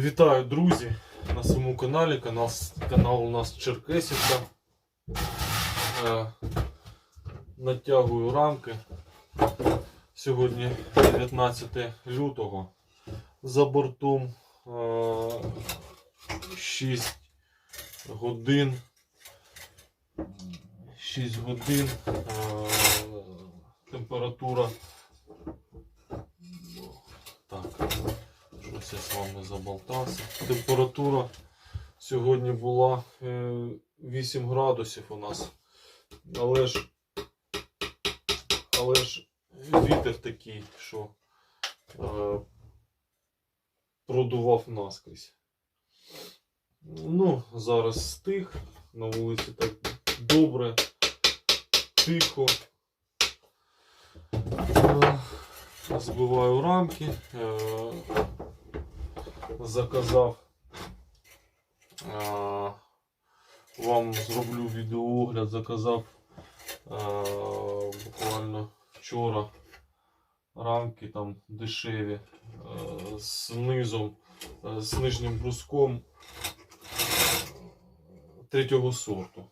Вітаю, друзі, на своєму каналі. Канал, канал у нас Черкесівка. Е, натягую рамки. Сьогодні 19 лютого. За бортом е, 6 годин. 6 годин. Е, температура. Так. Щось я з вами заболтався. Температура сьогодні була е, 8 градусів у нас. Але ж, але ж вітер такий, що е, продував наскрізь. Ну, зараз стих, на вулиці так добре, тихо. Е, Збиваю рамки. Е, заказав. А, вам зроблю відеоогляд, заказав а, буквально вчора рамки там дешеві а, з низом, з нижнім бруском третього сорту.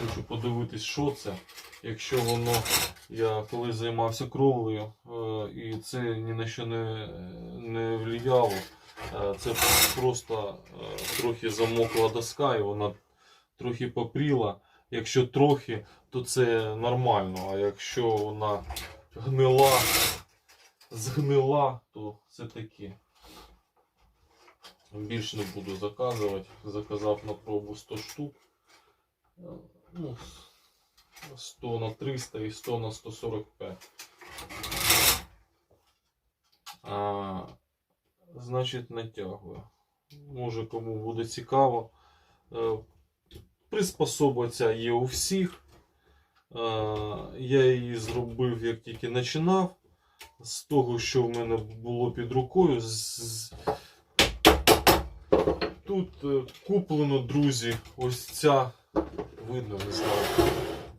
Хочу подивитись, що це. Якщо воно, я коли займався кровлею, е, і це ні на що не, не влияло. Е, Це просто е, трохи замокла доска і вона трохи попріла. Якщо трохи, то це нормально. А якщо вона гнила, згнила, то це таке. Більш не буду заказувати. Заказав на пробу 100 штук. Ну, 100 на 300 і 100 на 145. А, значить, натягую. Може кому буде цікаво. Е, Приспособа ця є у всіх. Е, Я її зробив, як тільки починав. З того, що в мене було під рукою. Тут е, куплено, друзі, ось ця, видно, не знаю.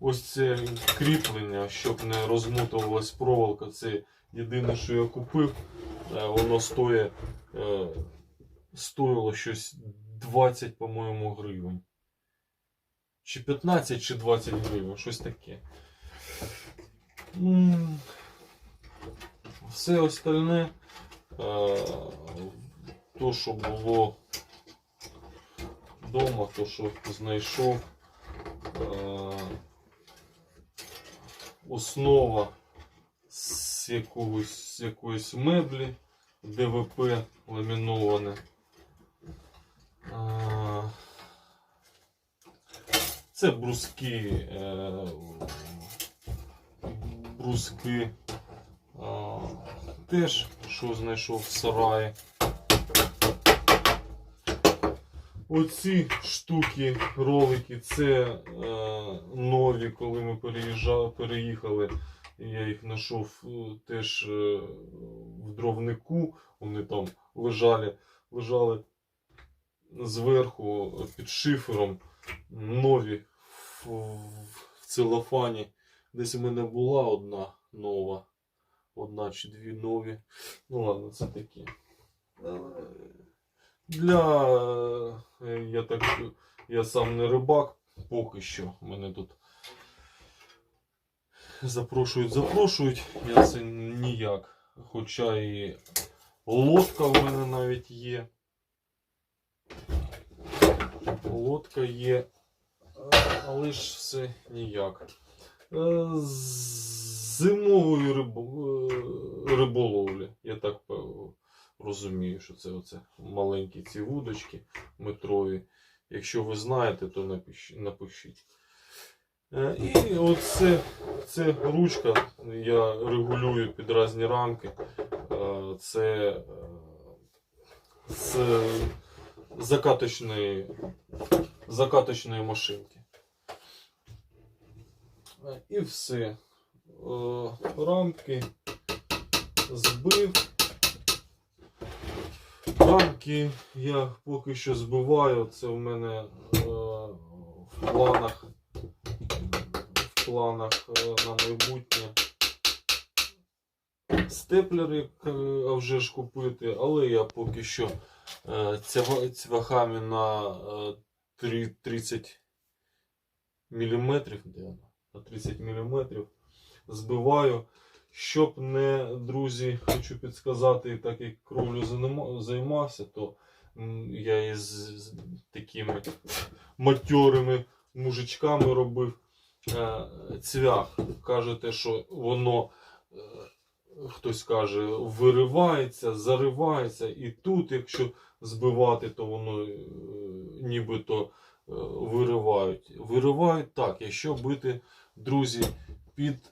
Ось це кріплення, щоб не розмотувалась проволока. Це єдине, що я купив. Е, Воно стоїть, е, стоїло щось 20, по-моєму, гривень. Чи 15, чи 20 гривень, щось таке. Все остальне, е, то, що було вдома, то, що знайшов. Основа з якогось, з якоїсь меблі, ДВП ламіноване. Це бруски, е, бруски. Теж, що знайшов в сараї. Оці штуки, ролики, це е, нові, коли ми переїхали. Я їх знайшов е, теж е, в дровнику. Вони там лежали, лежали зверху під шифером. Нові в, в целофані. Десь у мене була одна нова. Одна чи дві нові. Ну ладно, це такі. Е, Для е, я так я сам не рибак поки що. Мене тут запрошують, запрошують. Я це ніяк. Хоча і лодка в мене навіть є. Лодка є, але ж все ніяк. Е, з Зимової рибо- е, риболовлі, я так е, розумію, що це оце маленькі ці вудочки метрові. Якщо ви знаєте, то напишіть. Е, І оце це ручка, я регулюю під різні рамки. Е, Це е, з закаточної, закаточної машинки. Е, І все. Е, Рамки збив. Рамки я поки що збиваю. Це в мене е, в планах. В планах е, на майбутнє. степлер, як е, а вже ж купити, але я поки що е, цвяхами на е, три- 30 мм, де на 30 мм збиваю. Щоб не, друзі, хочу підсказати, так як кровлю займався, то я із такими матьорими мужичками робив е, цвях. Кажете, що воно, е, хтось каже, виривається, заривається, і тут, якщо збивати, то воно е, нібито виривають. Виривають так, якщо бити, друзі, під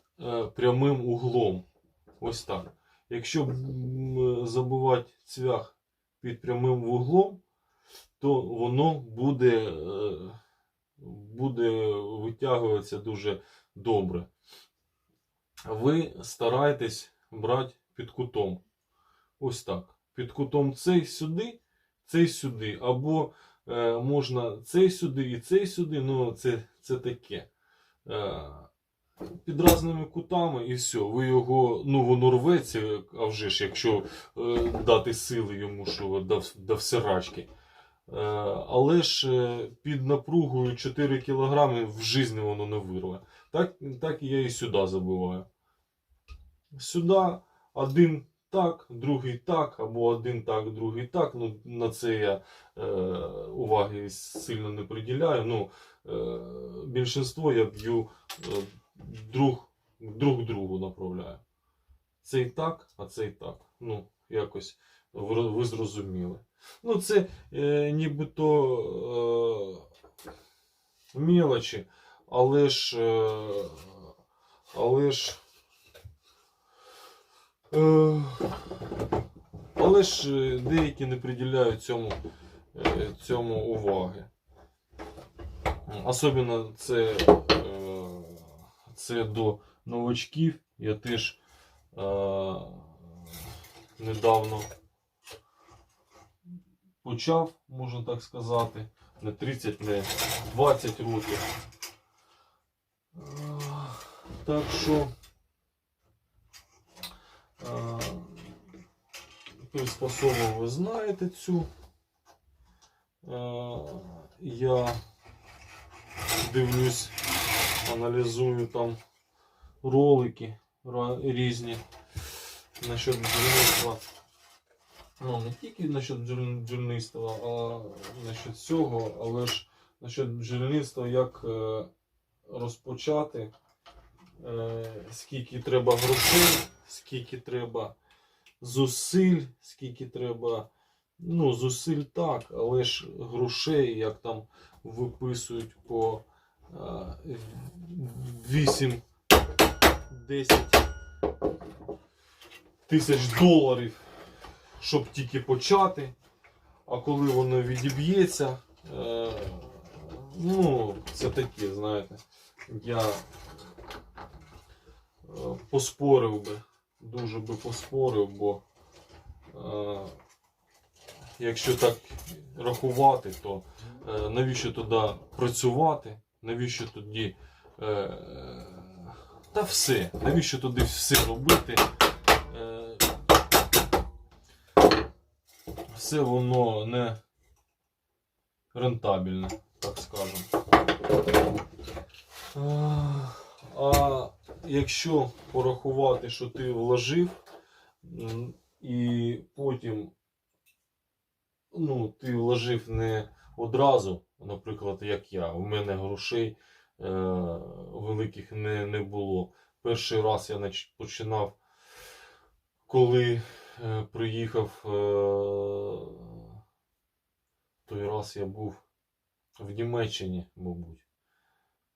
прямим углом. Ось так. Якщо забивати цвях під прямим вуглом, то воно буде, е, буде витягуватися дуже добре. Ви старайтесь брати під кутом. Ось так. Під кутом цей сюди, цей сюди. Або е, можна цей сюди і цей сюди. Ну, це, це таке. Під різними кутами і все. Ви його, ну воно рветься, а вже ж, якщо е, дати сили йому, що до, до всирачки. Е, але ж е, під напругою 4 кг в житті воно не вирве. Так, так я і сюди забиваю. Сюди один так, другий так, або один так, другий так. Ну, на це я е, уваги сильно не приділяю. Ну, е, більшинство я б'ю е, друг, друг другу направляю. Цей так, а цей так. Ну, якось ви, зрозуміли. Ну, це е, нібито е, мелочі, але ж. Е, але ж. Е, але ж деякі не приділяють цьому, е, цьому уваги. Особливо це, е, це до новачків. Я теж е, недавно почав, можна так сказати, не 30, не 20 років. Е, Так що е, приспособу ви знаєте цю. Е, Я дивлюсь, аналізую там ролики різні насчет бджільництва. Ну, не тільки насчет бджільництва, а насчет цього, але ж насчет бджільництва, як е, розпочати, е, скільки треба грошей, скільки треба зусиль, скільки треба. Ну, зусиль так, але ж грошей, як там виписують по е, 8-10 тисяч доларів, щоб тільки почати. А коли воно відіб'ється, е, ну, це таке, знаєте, я е, поспорив би, дуже би поспорив, бо е, якщо так рахувати, то навіщо туди працювати, навіщо тоді. Е, та все, навіщо туди все робити? Е, все воно не рентабельне, так скажемо. А, якщо порахувати, що ти вложив, і потім ну, ти вложив не одразу, наприклад, як я, у мене грошей е, великих не, не було. Перший раз я починав, коли е, приїхав. Е, той раз я був в Німеччині, мабуть,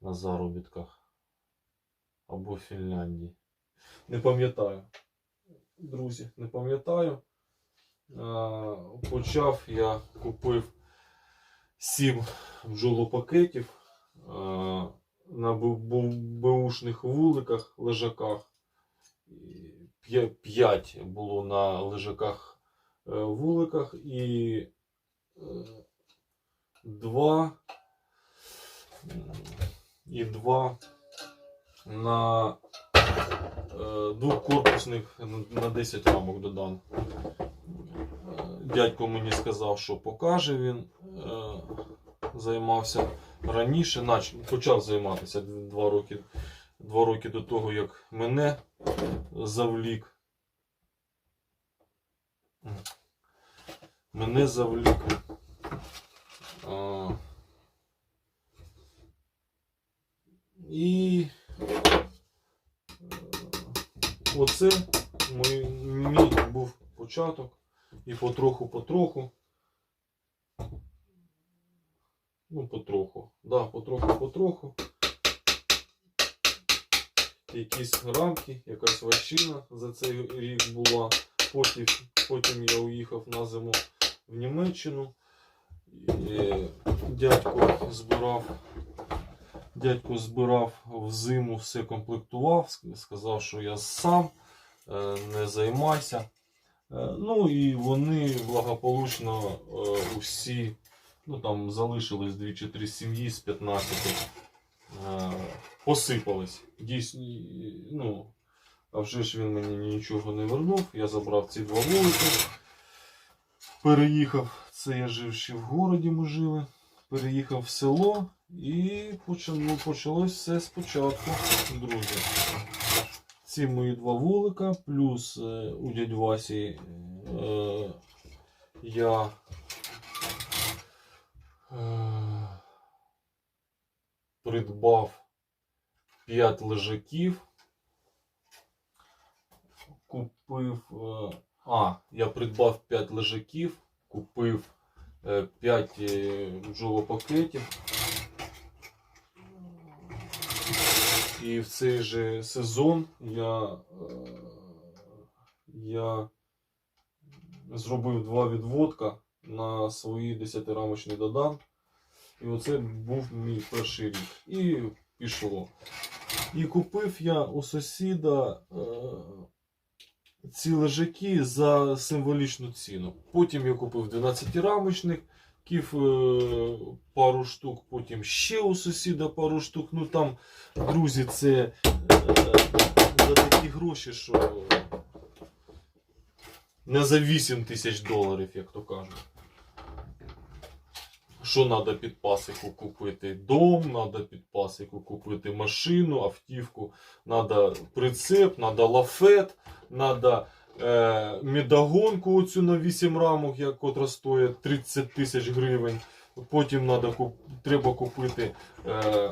на заробітках. Або в Фінляндії. Не пам'ятаю. Друзі, не пам'ятаю. Е, Почав я купив 7 бджолопакетів е, на бу- бу- вуликах, лежаках. 5 було на лежаках е, вуликах і е, два і два на е, двохкорпусних на- на 10 рамок додан. Дядько мені сказав, що покаже він. Е, Займався раніше, почав займатися два роки, два роки до того, як мене завлік. Мене завлік. І е, оце мій, мій був початок. І потроху-потроху. Ну, потроху. Да, потроху-потроху. Якісь рамки, якась ващина за цей рік була. Потім, потім я уїхав на зиму в Німеччину. І дядько збирав. Дядько збирав в зиму, все комплектував, сказав, що я сам е, не займайся. Е, Ну і вони благополучно е, усі, ну там залишилось 2 чи 3 сім'ї з 15, е, посипались. Дійсно, ну, а вже ж він мені нічого не вернув. Я забрав ці два вулики, переїхав, це я жив ще в городі, ми жили. Переїхав в село і почало, почалось все спочатку, друзі. Ці мої два вулика, плюс е, у дядь Васі е, я е, придбав 5 лежаків. Купив. А, я придбав 5 лежаків, купив 5 бджолопакетів. І в цей же сезон я, е, я зробив два відводка на свої 10-рамочні додан. І оце був мій перший рік. І пішло. І купив я у сусіда е, ці лежаки за символічну ціну. Потім я купив 12-рамочник, ків е, пару штук, потім ще у сусіда пару штук. Ну там, друзі, це е, за такі гроші, що не за 8 тисяч доларів, як то кажуть. Що треба під пасику купити? Дом, треба під пасику купити машину, автівку, треба прицеп, треба лафет, треба е, медогонку оцю на 8 рамок, як котра стоїть 30 тисяч гривень. Потім надо, треба купити. Е,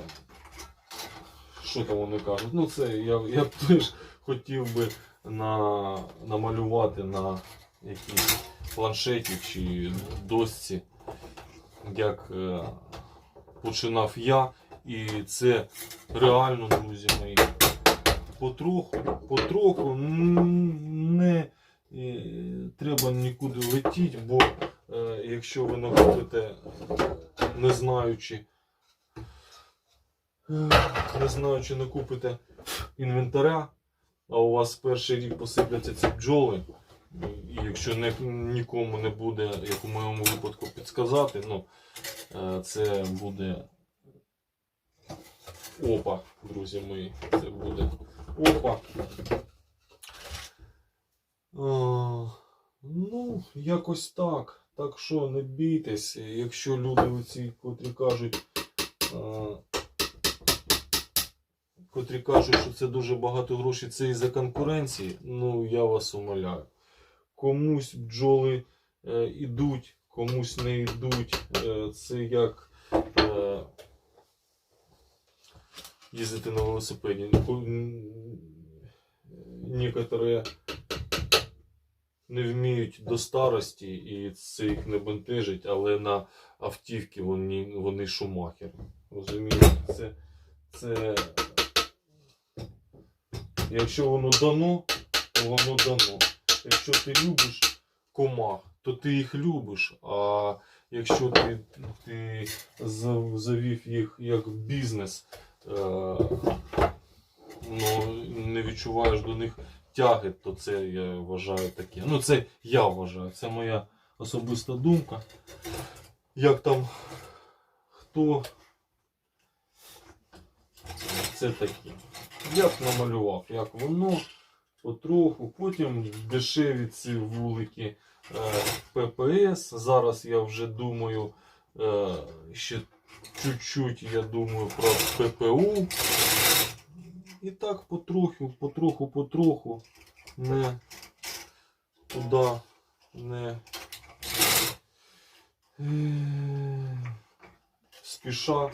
що там вони кажуть? Ну, це я, я б теж хотів би на, намалювати на якійсь планшеті чи досці, як е, починав я. І це реально, друзі мої, потроху, потроху не е, треба нікуди летіти, бо е, якщо ви накупите, не знаючи, не знаючи, не купите інвентаря, а у вас перший рік посипляться ці бджоли, і якщо не, нікому не буде, як у моєму випадку, підсказати, ну, е, це буде опа, друзі мої, це буде опа. А, ну, якось так. Так що не бійтесь, якщо люди оці, котрі кажуть, а, котрі кажуть, що це дуже багато грошей, це із-за конкуренції, ну я вас умоляю. Комусь бджоли е, ідуть, комусь не йдуть. Е, це як е, їздити на велосипеді. Ко- Некоторі не вміють до старості і це їх не бентежить, але на автівки вони, вони шумахери. Розумієте? Це, це... Якщо воно дано, то воно дано. Якщо ти любиш комах, то ти їх любиш. А якщо ти, ти завів їх як бізнес, ну, не відчуваєш до них тяги, то це я вважаю таке. Ну, це я вважаю, це моя особиста думка. Як там хто це таке. як намалював, як воно потроху. Потім дешеві ці вулики е, ППС. Зараз я вже думаю, е, ще чуть-чуть я думаю про ППУ. І так потроху, потроху, потроху не туди не е, спіша. Е,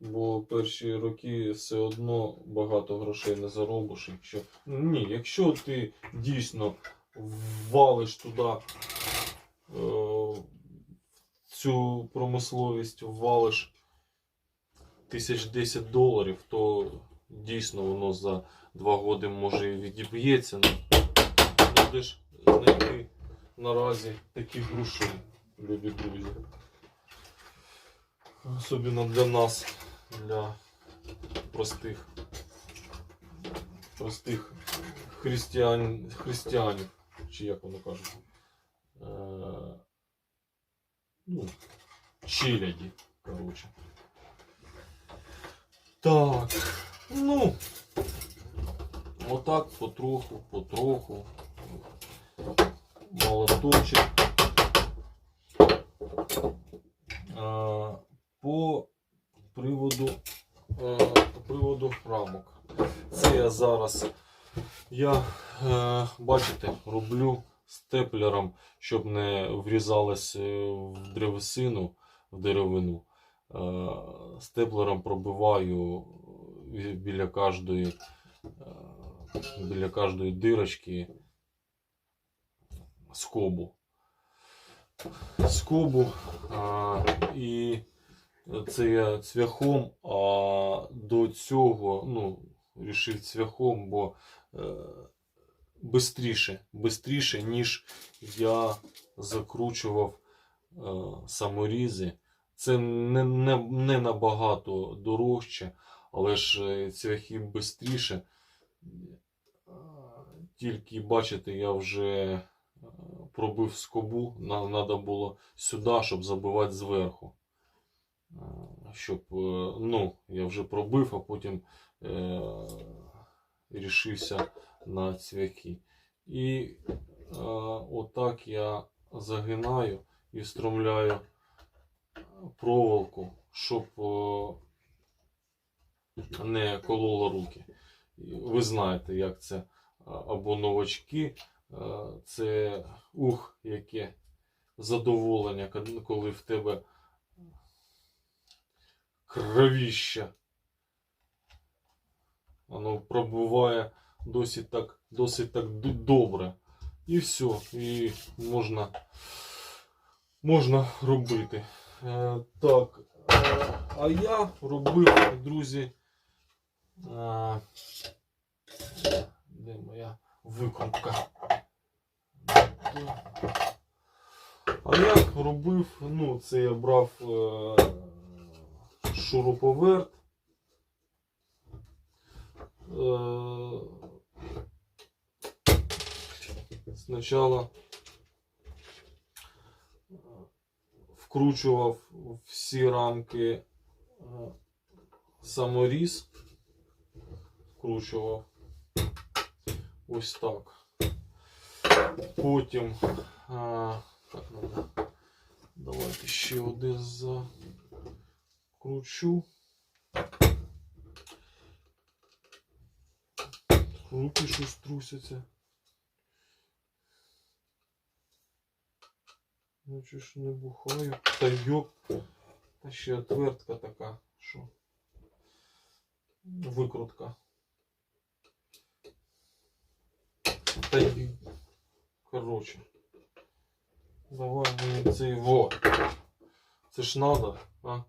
Бо перші роки все одно багато грошей не заробиш. Якщо... Ні, якщо ти дійсно ввалиш туди е, цю промисловість, ввалиш тисяч 10 доларів, то дійсно воно за два роки може і відіб'ється. Ну, ж знайти наразі такі гроші, любі друзі. Особливо для нас, для простих, простих християн, християнів, чи як воно кажуть. Ну, челяді, коротше. Так, ну, отак потроху, потроху. Молоточок. А, по приводу, е, по приводу рамок. Це я зараз, я, е, бачите, роблю степлером, щоб не врізалось е, в древесину, в деревину. Е, Степлером пробиваю біля кожної, е, біля кожної дирочки скобу. Скобу а, і це я цвяхом, а до цього ну, рішив цвяхом, бо е, бистріше, бистріше, ніж я закручував е, саморізи. Це не, не, не набагато дорожче, але ж е, цвяхи бистріше. Е, Тільки бачите, я вже е, пробив скобу, треба було сюди, щоб забивати зверху. Щоб, ну, я вже пробив, а потім е, рішився на цвяхи. І е, отак я загинаю і встромляю проволоку, щоб е, не кололо руки. Ви знаєте, як це або новачки. е, Це ух, яке задоволення, коли в тебе кровіще. Воно пробуває досить так, досить так добре. І все, і можна, можна робити. Е, так, е, а я робив, друзі. Е, де моя викрутка? А я робив, ну, це я брав е, шуруповерт. Е, спочатку вкручував всі рамки е, саморіз. Вкручував ось так. Потім а, так надо. Давайте ще один закручу. Руки щось трусяться. Ну чи ж не бухаю. Та йоп. Та ще отвертка така, що. Викрутка. Та й. Короче. Давай мені цей во. Це ж надо, а?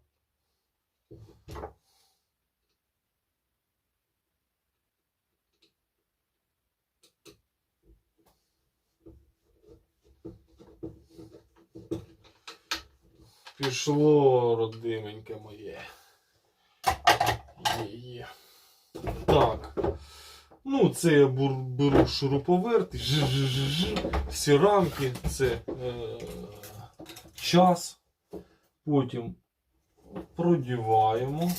Пішло, родименьке моє. Є-є. Так. Ну, це я беру шуруповерт, всі рамки, це е, час. Потім продіваємо.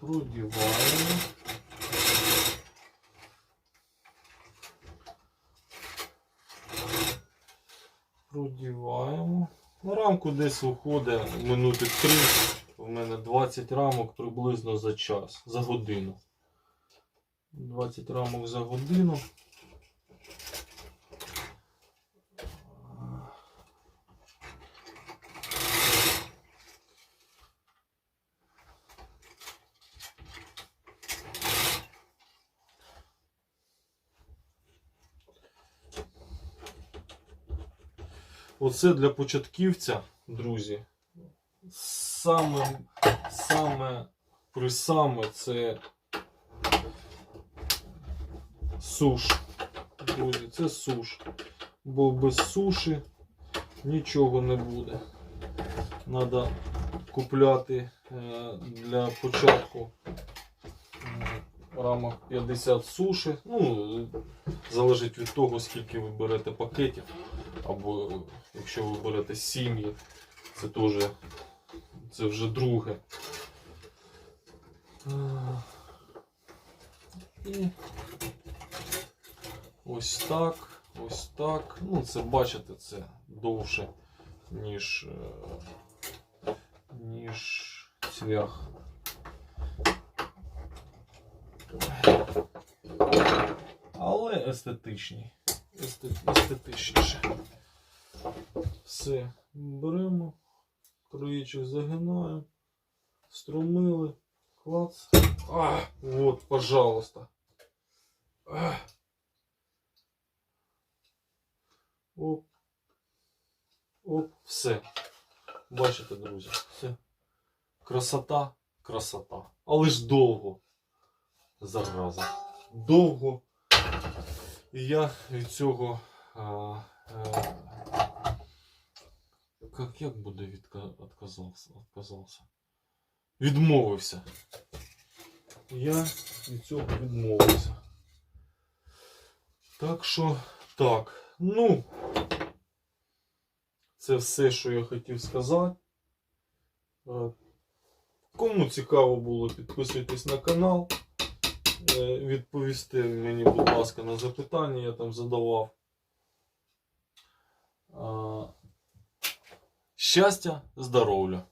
продіваємо. Продіваємо. На рамку десь виходить минути 3. У мене 20 рамок приблизно за час, за годину. 20 рамок за годину. Оце для початківця, друзі. Саме, саме присаме це суш. Друзі, це суш. Бо без суші нічого не буде. Треба купляти е, для початку рамок 50 суші. Ну, залежить від того, скільки ви берете пакетів. Або якщо ви берете сім'ї, це теж це вже друге. І ось так, ось так. Ну, це бачите, це довше, ніж, е, ніж цвях. Але естетичні. Есте- Естетичніше. Все, беремо, краєчок загинаємо, струмили, клац. А, вот, пожалуйста. А. Оп. Оп, все. Бачите, друзі, все. Красота, красота. Але ж довго. Зараза. Довго. І я від цього. Е, як, як буде відка... відказався, відказався? Відмовився. Я від цього відмовився. Так що, так. Ну, це все, що я хотів сказати. Е, Кому цікаво було, підписуйтесь на канал. Е, Відповісти мені, будь ласка, на запитання, я там задавав. Щастя, здоров'я!